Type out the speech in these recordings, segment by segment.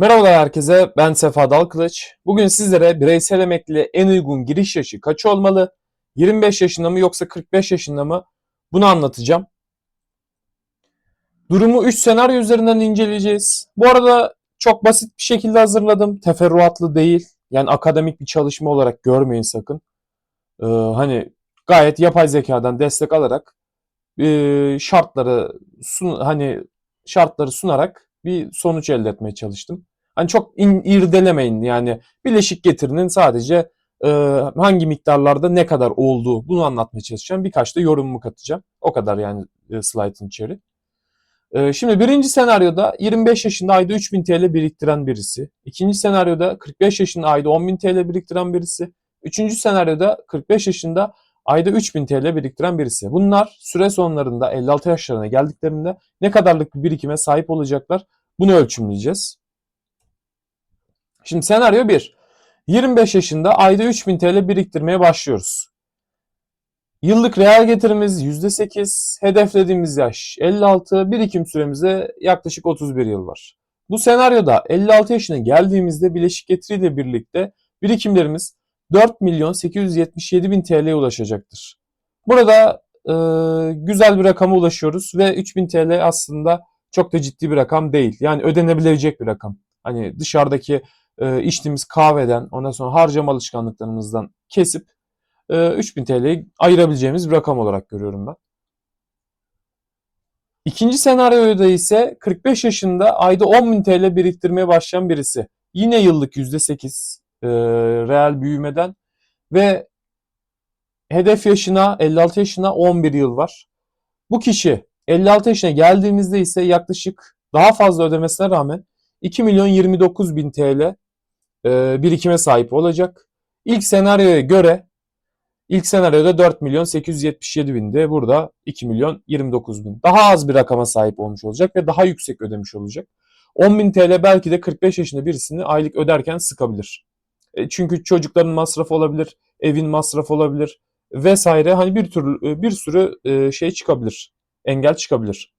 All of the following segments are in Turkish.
Merhabalar herkese, ben Sefa Dalkılıç. Bugün sizlere bireysel emekli en uygun giriş yaşı kaç olmalı? 25 yaşında mı yoksa 45 yaşında mı? Bunu anlatacağım. Durumu 3 senaryo üzerinden inceleyeceğiz. Bu arada çok basit bir şekilde hazırladım. Teferruatlı değil. Yani akademik bir çalışma olarak görmeyin sakın. Ee, hani gayet yapay zekadan destek alarak e, şartları sun, hani şartları sunarak bir sonuç elde etmeye çalıştım. Hani çok in, irdelemeyin yani bileşik getirinin sadece e, hangi miktarlarda ne kadar olduğu bunu anlatmaya çalışacağım. Birkaç da yorumumu katacağım. O kadar yani e, slaytın içeri. E, şimdi birinci senaryoda 25 yaşında ayda 3000 TL biriktiren birisi. İkinci senaryoda 45 yaşında ayda 10.000 TL biriktiren birisi. Üçüncü senaryoda 45 yaşında ayda 3000 TL biriktiren birisi. Bunlar süre sonlarında 56 yaşlarına geldiklerinde ne kadarlık bir birikime sahip olacaklar bunu ölçümleyeceğiz. Şimdi senaryo 1. 25 yaşında ayda 3000 TL biriktirmeye başlıyoruz. Yıllık reel getirimiz %8, hedeflediğimiz yaş 56, birikim süremize yaklaşık 31 yıl var. Bu senaryoda 56 yaşına geldiğimizde bileşik getiriyle birlikte birikimlerimiz 4 milyon 877 bin TL'ye ulaşacaktır. Burada e, güzel bir rakama ulaşıyoruz ve 3000 TL aslında çok da ciddi bir rakam değil. Yani ödenebilecek bir rakam. Hani dışarıdaki e, içtiğimiz kahveden ondan sonra harcama alışkanlıklarımızdan kesip e, 3000 TL'yi ayırabileceğimiz bir rakam olarak görüyorum ben. İkinci senaryoda ise 45 yaşında ayda 10.000 TL biriktirmeye başlayan birisi. Yine yıllık %8 e, reel büyümeden ve hedef yaşına 56 yaşına 11 yıl var. Bu kişi 56 yaşına geldiğimizde ise yaklaşık daha fazla ödemesine rağmen 2 milyon 29 bin TL e, birikime sahip olacak. İlk senaryoya göre ilk senaryoda 4 milyon 877 binde burada 2 milyon 29 bin. Daha az bir rakama sahip olmuş olacak ve daha yüksek ödemiş olacak. 10 bin TL belki de 45 yaşında birisini aylık öderken sıkabilir. E, çünkü çocukların masrafı olabilir, evin masrafı olabilir vesaire. Hani bir türlü bir sürü e, şey çıkabilir. Engel çıkabilir.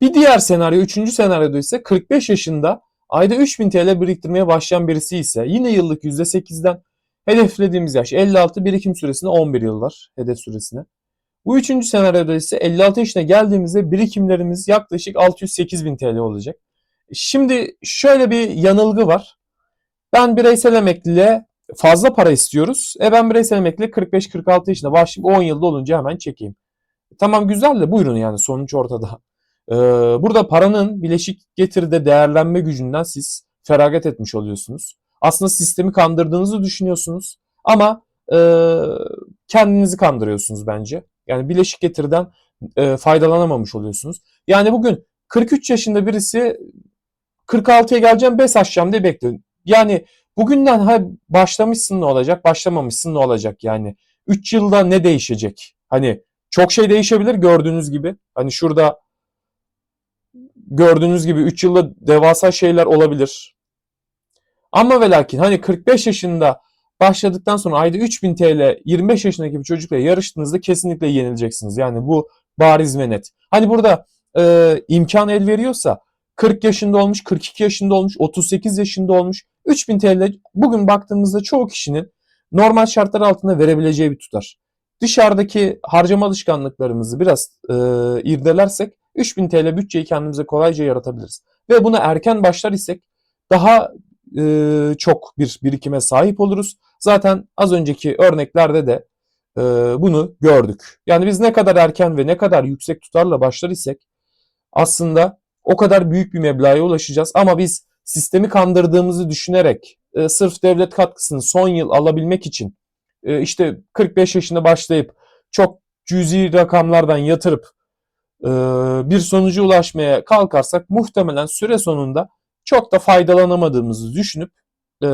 Bir diğer senaryo, üçüncü senaryoda ise 45 yaşında ayda 3000 TL biriktirmeye başlayan birisi ise yine yıllık %8'den hedeflediğimiz yaş 56 birikim süresine 11 yıl var hedef süresine. Bu üçüncü senaryoda ise 56 yaşına geldiğimizde birikimlerimiz yaklaşık 608 bin TL olacak. Şimdi şöyle bir yanılgı var. Ben bireysel emekliliğe fazla para istiyoruz. E ben bireysel emekliye 45-46 yaşında başlayıp 10 yılda olunca hemen çekeyim. Tamam güzel de buyurun yani sonuç ortada. Ee, burada paranın bileşik getiride değerlenme gücünden siz feragat etmiş oluyorsunuz. Aslında sistemi kandırdığınızı düşünüyorsunuz ama e, kendinizi kandırıyorsunuz bence. Yani bileşik getiriden e, faydalanamamış oluyorsunuz. Yani bugün 43 yaşında birisi 46'ya geleceğim 5 açacağım diye bekliyor. Yani bugünden ha başlamışsın ne olacak, başlamamışsın ne olacak yani. 3 yılda ne değişecek? Hani çok şey değişebilir gördüğünüz gibi. Hani şurada gördüğünüz gibi 3 yılda devasa şeyler olabilir. Ama ve lakin hani 45 yaşında başladıktan sonra ayda 3000 TL 25 yaşındaki bir çocukla yarıştığınızda kesinlikle yenileceksiniz. Yani bu bariz ve net. Hani burada e, imkan el veriyorsa 40 yaşında olmuş, 42 yaşında olmuş, 38 yaşında olmuş. 3000 TL bugün baktığımızda çoğu kişinin normal şartlar altında verebileceği bir tutar. Dışarıdaki harcama alışkanlıklarımızı biraz e, irdelersek 3000 TL bütçeyi kendimize kolayca yaratabiliriz. Ve buna erken başlar isek daha e, çok bir birikime sahip oluruz. Zaten az önceki örneklerde de e, bunu gördük. Yani biz ne kadar erken ve ne kadar yüksek tutarla başlar isek aslında o kadar büyük bir meblağa ulaşacağız. Ama biz sistemi kandırdığımızı düşünerek e, sırf devlet katkısını son yıl alabilmek için e, işte 45 yaşında başlayıp çok cüzi rakamlardan yatırıp bir sonuca ulaşmaya kalkarsak muhtemelen süre sonunda çok da faydalanamadığımızı düşünüp e,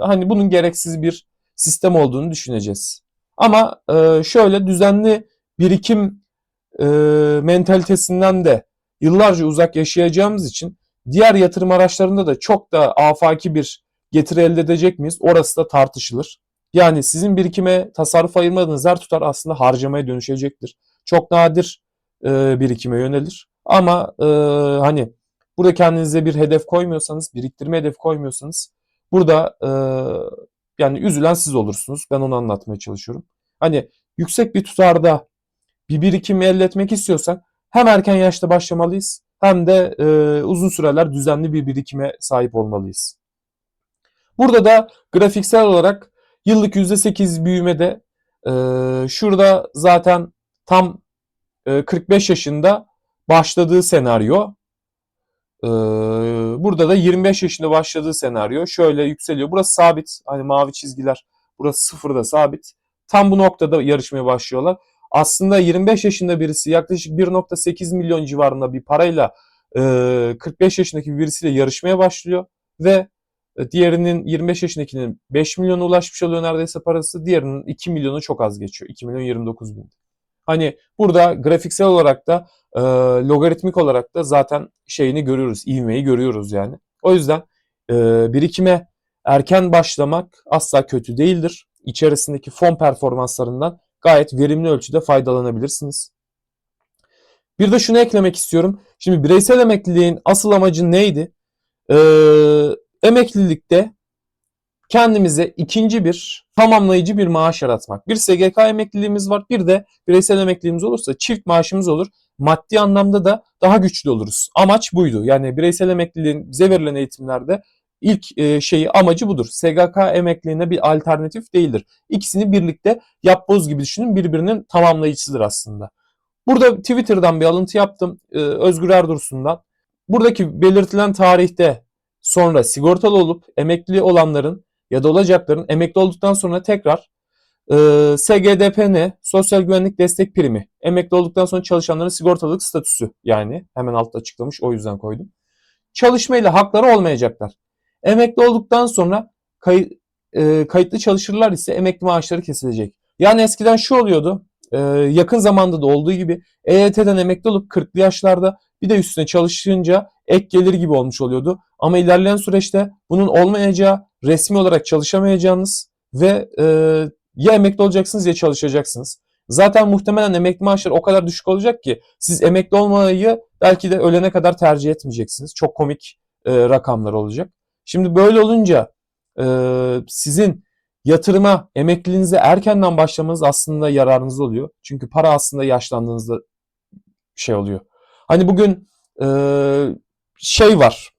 hani bunun gereksiz bir sistem olduğunu düşüneceğiz. Ama e, şöyle düzenli birikim e, mentalitesinden de yıllarca uzak yaşayacağımız için diğer yatırım araçlarında da çok da afaki bir getiri elde edecek miyiz? Orası da tartışılır. Yani sizin birikime tasarruf ayırmadığınız her tutar aslında harcamaya dönüşecektir. Çok nadir e, birikime yönelir. Ama e, hani burada kendinize bir hedef koymuyorsanız, biriktirme hedef koymuyorsanız burada e, yani üzülen siz olursunuz. Ben onu anlatmaya çalışıyorum. Hani yüksek bir tutarda bir birikim elde etmek istiyorsak hem erken yaşta başlamalıyız hem de e, uzun süreler düzenli bir birikime sahip olmalıyız. Burada da grafiksel olarak yıllık %8 büyümede e, şurada zaten tam e, 45 yaşında başladığı senaryo. E, burada da 25 yaşında başladığı senaryo şöyle yükseliyor. Burası sabit. Hani mavi çizgiler. Burası sıfırda sabit. Tam bu noktada yarışmaya başlıyorlar. Aslında 25 yaşında birisi yaklaşık 1.8 milyon civarında bir parayla e, 45 yaşındaki birisiyle yarışmaya başlıyor ve e, diğerinin 25 yaşındakinin 5 milyona ulaşmış oluyor neredeyse parası. Diğerinin 2 milyonu çok az geçiyor. 2 milyon 29 bin. Hani burada grafiksel olarak da e, logaritmik olarak da zaten şeyini görüyoruz. ivmeyi görüyoruz yani. O yüzden e, birikime erken başlamak asla kötü değildir. İçerisindeki fon performanslarından gayet verimli ölçüde faydalanabilirsiniz. Bir de şunu eklemek istiyorum. Şimdi bireysel emekliliğin asıl amacı neydi? Ee, emeklilikte kendimize ikinci bir tamamlayıcı bir maaş yaratmak. Bir SGK emekliliğimiz var, bir de bireysel emekliliğimiz olursa çift maaşımız olur. Maddi anlamda da daha güçlü oluruz. Amaç buydu. Yani bireysel emekliliğin bize verilen eğitimlerde ilk e, şeyi amacı budur. SGK emekliliğine bir alternatif değildir. İkisini birlikte yapboz gibi düşünün birbirinin tamamlayıcısıdır aslında. Burada Twitter'dan bir alıntı yaptım. E, Özgür Erdursun'dan. Buradaki belirtilen tarihte sonra sigortalı olup emekli olanların ya da olacakların emekli olduktan sonra tekrar e, SGDPN, Sosyal Güvenlik Destek Primi, emekli olduktan sonra çalışanların sigortalılık statüsü yani hemen altta açıklamış o yüzden koydum. Çalışmayla hakları olmayacaklar. Emekli olduktan sonra kay, e, kayıtlı çalışırlar ise emekli maaşları kesilecek. Yani eskiden şu oluyordu. E, yakın zamanda da olduğu gibi EYT'den emekli olup 40'lı yaşlarda bir de üstüne çalışınca ek gelir gibi olmuş oluyordu. Ama ilerleyen süreçte bunun olmayacağı, resmi olarak çalışamayacağınız ve e, ya emekli olacaksınız ya çalışacaksınız. Zaten muhtemelen emekli maaşları o kadar düşük olacak ki siz emekli olmayı belki de ölene kadar tercih etmeyeceksiniz. Çok komik e, rakamlar olacak. Şimdi böyle olunca e, sizin yatırıma, emekliliğinize erkenden başlamanız aslında yararınız oluyor. Çünkü para aslında yaşlandığınızda şey oluyor. Hani bugün e, şey var.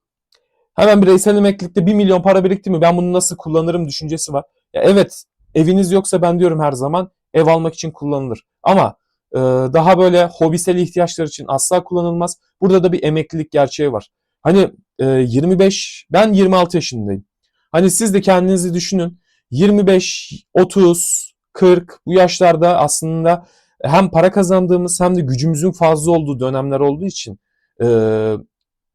Hemen bireysel emeklilikte 1 milyon para birikti mi ben bunu nasıl kullanırım düşüncesi var. Ya evet eviniz yoksa ben diyorum her zaman ev almak için kullanılır. Ama e, daha böyle hobisel ihtiyaçlar için asla kullanılmaz. Burada da bir emeklilik gerçeği var. Hani e, 25 ben 26 yaşındayım. Hani siz de kendinizi düşünün. 25, 30, 40 bu yaşlarda aslında hem para kazandığımız hem de gücümüzün fazla olduğu dönemler olduğu için e,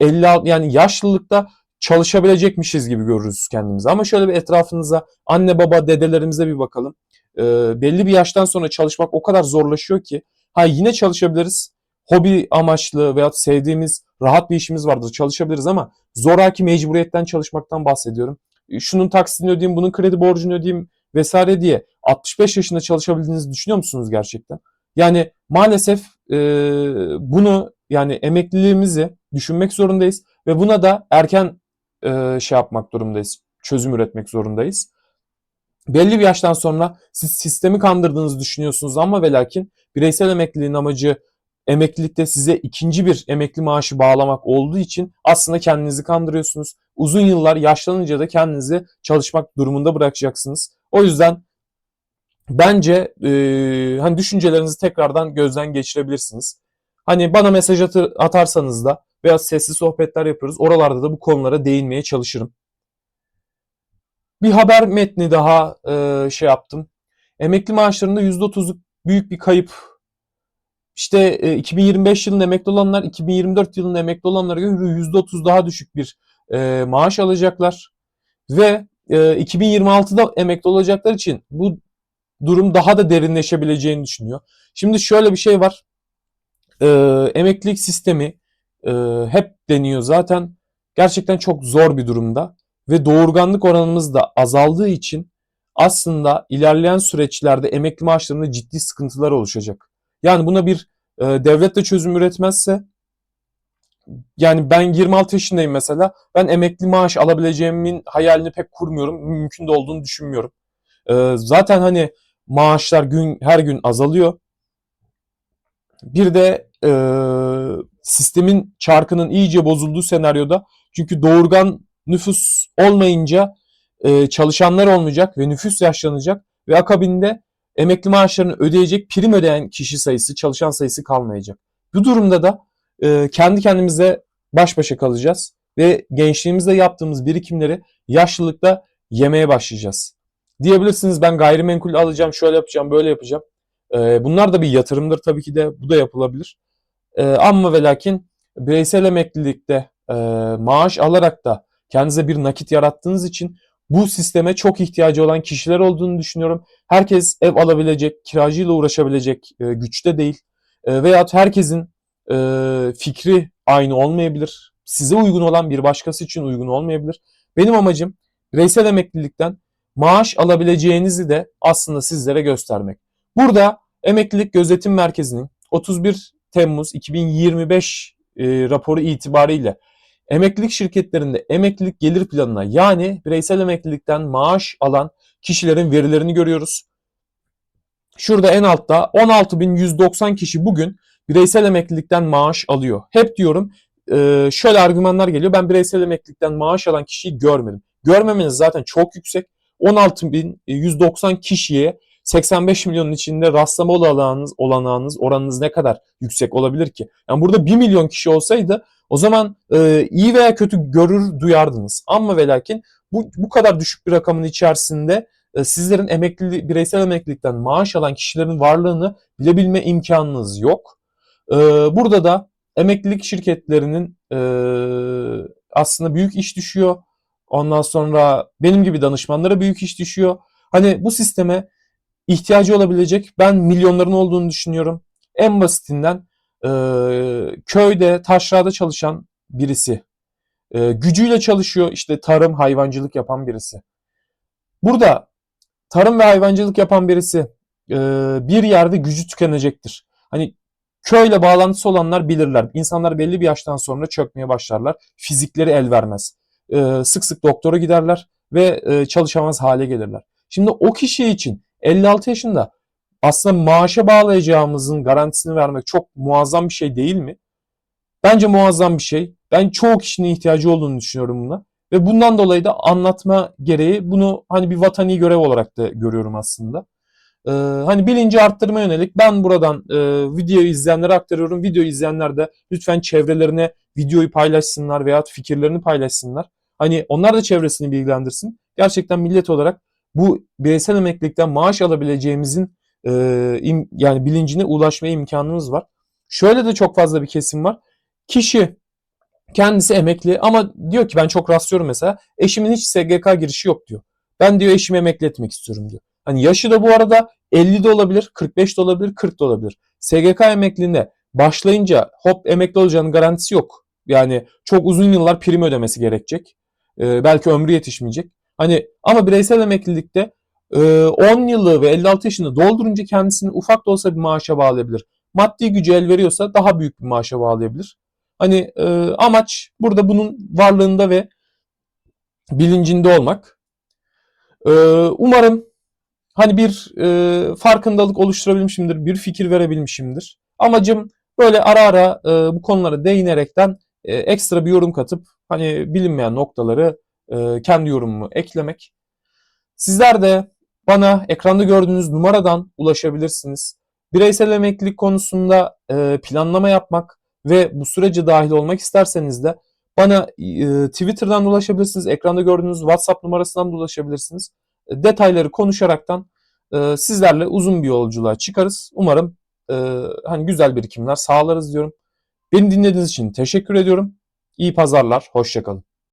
50 yani yaşlılıkta çalışabilecekmişiz gibi görürüz kendimizi. Ama şöyle bir etrafınıza anne baba dedelerimize bir bakalım. E, belli bir yaştan sonra çalışmak o kadar zorlaşıyor ki ha yine çalışabiliriz. Hobi amaçlı veya sevdiğimiz rahat bir işimiz vardır çalışabiliriz ama zoraki mecburiyetten çalışmaktan bahsediyorum. Şunun taksitini ödeyeyim, bunun kredi borcunu ödeyeyim vesaire diye 65 yaşında çalışabildiğinizi düşünüyor musunuz gerçekten? Yani maalesef e, bunu yani emekliliğimizi düşünmek zorundayız ve buna da erken e, şey yapmak durumdayız. Çözüm üretmek zorundayız. Belli bir yaştan sonra siz sistemi kandırdığınızı düşünüyorsunuz ama ve lakin bireysel emekliliğin amacı emeklilikte size ikinci bir emekli maaşı bağlamak olduğu için aslında kendinizi kandırıyorsunuz. Uzun yıllar yaşlanınca da kendinizi çalışmak durumunda bırakacaksınız. O yüzden bence e, hani düşüncelerinizi tekrardan gözden geçirebilirsiniz. Hani bana mesaj atarsanız da veya sesli sohbetler yapıyoruz. Oralarda da bu konulara değinmeye çalışırım. Bir haber metni daha e, şey yaptım. Emekli maaşlarında %30'luk büyük bir kayıp. İşte e, 2025 yılında emekli olanlar 2024 yılında emekli olanlara göre %30 daha düşük bir e, maaş alacaklar. Ve e, 2026'da emekli olacaklar için bu durum daha da derinleşebileceğini düşünüyor. Şimdi şöyle bir şey var. E, emeklilik sistemi e, hep deniyor zaten. Gerçekten çok zor bir durumda ve doğurganlık oranımız da azaldığı için aslında ilerleyen süreçlerde emekli maaşlarında ciddi sıkıntılar oluşacak. Yani buna bir e, devlet de çözüm üretmezse yani ben 26 yaşındayım mesela. Ben emekli maaş alabileceğimin hayalini pek kurmuyorum. Mümkün de olduğunu düşünmüyorum. Ee, zaten hani maaşlar gün her gün azalıyor. Bir de e, sistemin çarkının iyice bozulduğu senaryoda çünkü doğurgan nüfus olmayınca e, çalışanlar olmayacak ve nüfus yaşlanacak ve akabinde emekli maaşlarını ödeyecek prim ödeyen kişi sayısı, çalışan sayısı kalmayacak. Bu durumda da e, kendi kendimize baş başa kalacağız ve gençliğimizde yaptığımız birikimleri yaşlılıkta yemeye başlayacağız. Diyebilirsiniz ben gayrimenkul alacağım, şöyle yapacağım, böyle yapacağım. E, bunlar da bir yatırımdır tabii ki de bu da yapılabilir. E, ama ve lakin bireysel emeklilikte e, maaş alarak da kendinize bir nakit yarattığınız için bu sisteme çok ihtiyacı olan kişiler olduğunu düşünüyorum. Herkes ev alabilecek, kiracıyla uğraşabilecek e, güçte değil. E, veyahut herkesin e, fikri aynı olmayabilir. Size uygun olan bir başkası için uygun olmayabilir. Benim amacım bireysel emeklilikten maaş alabileceğinizi de aslında sizlere göstermek. Burada Emeklilik Gözetim Merkezi'nin 31 Temmuz 2025 e, raporu itibariyle emeklilik şirketlerinde emeklilik gelir planına yani bireysel emeklilikten maaş alan kişilerin verilerini görüyoruz. Şurada en altta 16.190 kişi bugün bireysel emeklilikten maaş alıyor. Hep diyorum e, şöyle argümanlar geliyor. Ben bireysel emeklilikten maaş alan kişiyi görmedim. Görmemeniz zaten çok yüksek. 16.190 kişiye 85 milyonun içinde rastlama olanağınız, olanağınız, oranınız ne kadar yüksek olabilir ki? Yani burada 1 milyon kişi olsaydı o zaman e, iyi veya kötü görür duyardınız. Ama ve lakin bu, bu kadar düşük bir rakamın içerisinde e, sizlerin emekli, bireysel emeklilikten maaş alan kişilerin varlığını bilebilme imkanınız yok. E, burada da emeklilik şirketlerinin e, aslında büyük iş düşüyor. Ondan sonra benim gibi danışmanlara büyük iş düşüyor. Hani bu sisteme ihtiyacı olabilecek ben milyonların olduğunu düşünüyorum. En basitinden e, köyde, taşrada çalışan birisi. E, gücüyle çalışıyor işte tarım, hayvancılık yapan birisi. Burada tarım ve hayvancılık yapan birisi e, bir yerde gücü tükenecektir. Hani köyle bağlantısı olanlar bilirler. İnsanlar belli bir yaştan sonra çökmeye başlarlar. Fizikleri el vermez. E, sık sık doktora giderler ve e, çalışamaz hale gelirler. Şimdi o kişi için 56 yaşında aslında maaşa bağlayacağımızın garantisini vermek çok muazzam bir şey değil mi? Bence muazzam bir şey. Ben çoğu kişinin ihtiyacı olduğunu düşünüyorum buna. Ve bundan dolayı da anlatma gereği bunu hani bir vatani görev olarak da görüyorum aslında. Ee, hani bilinci arttırma yönelik ben buradan e, videoyu izleyenlere aktarıyorum. Video izleyenler de lütfen çevrelerine videoyu paylaşsınlar veya fikirlerini paylaşsınlar. Hani onlar da çevresini bilgilendirsin. Gerçekten millet olarak bu bireysel emeklilikten maaş alabileceğimizin e, im, yani bilincine ulaşmaya imkanımız var. Şöyle de çok fazla bir kesim var. Kişi kendisi emekli ama diyor ki ben çok rastlıyorum mesela eşimin hiç SGK girişi yok diyor. Ben diyor eşimi emekli etmek istiyorum diyor. Hani yaşı da bu arada 50 de olabilir, 45 de olabilir, 40 da olabilir. SGK emekliliğine başlayınca hop emekli olacağının garantisi yok. Yani çok uzun yıllar prim ödemesi gerekecek. Ee, belki ömrü yetişmeyecek. Hani ama bireysel emeklilikte 10 yılı ve 56 yaşını doldurunca kendisini ufak da olsa bir maaşa bağlayabilir. Maddi gücü el veriyorsa daha büyük bir maaşa bağlayabilir. Hani amaç burada bunun varlığında ve bilincinde olmak. Umarım hani bir farkındalık oluşturabilmişimdir, bir fikir verebilmişimdir. Amacım böyle ara ara bu konulara değinerekten ekstra bir yorum katıp hani bilinmeyen noktaları e, kendi yorumumu eklemek. Sizler de bana ekranda gördüğünüz numaradan ulaşabilirsiniz. Bireysel emeklilik konusunda e, planlama yapmak ve bu sürece dahil olmak isterseniz de bana e, Twitter'dan ulaşabilirsiniz. Ekranda gördüğünüz WhatsApp numarasından da ulaşabilirsiniz. E, detayları konuşaraktan e, sizlerle uzun bir yolculuğa çıkarız. Umarım e, hani güzel birikimler sağlarız diyorum. Beni dinlediğiniz için teşekkür ediyorum. İyi pazarlar, hoşçakalın.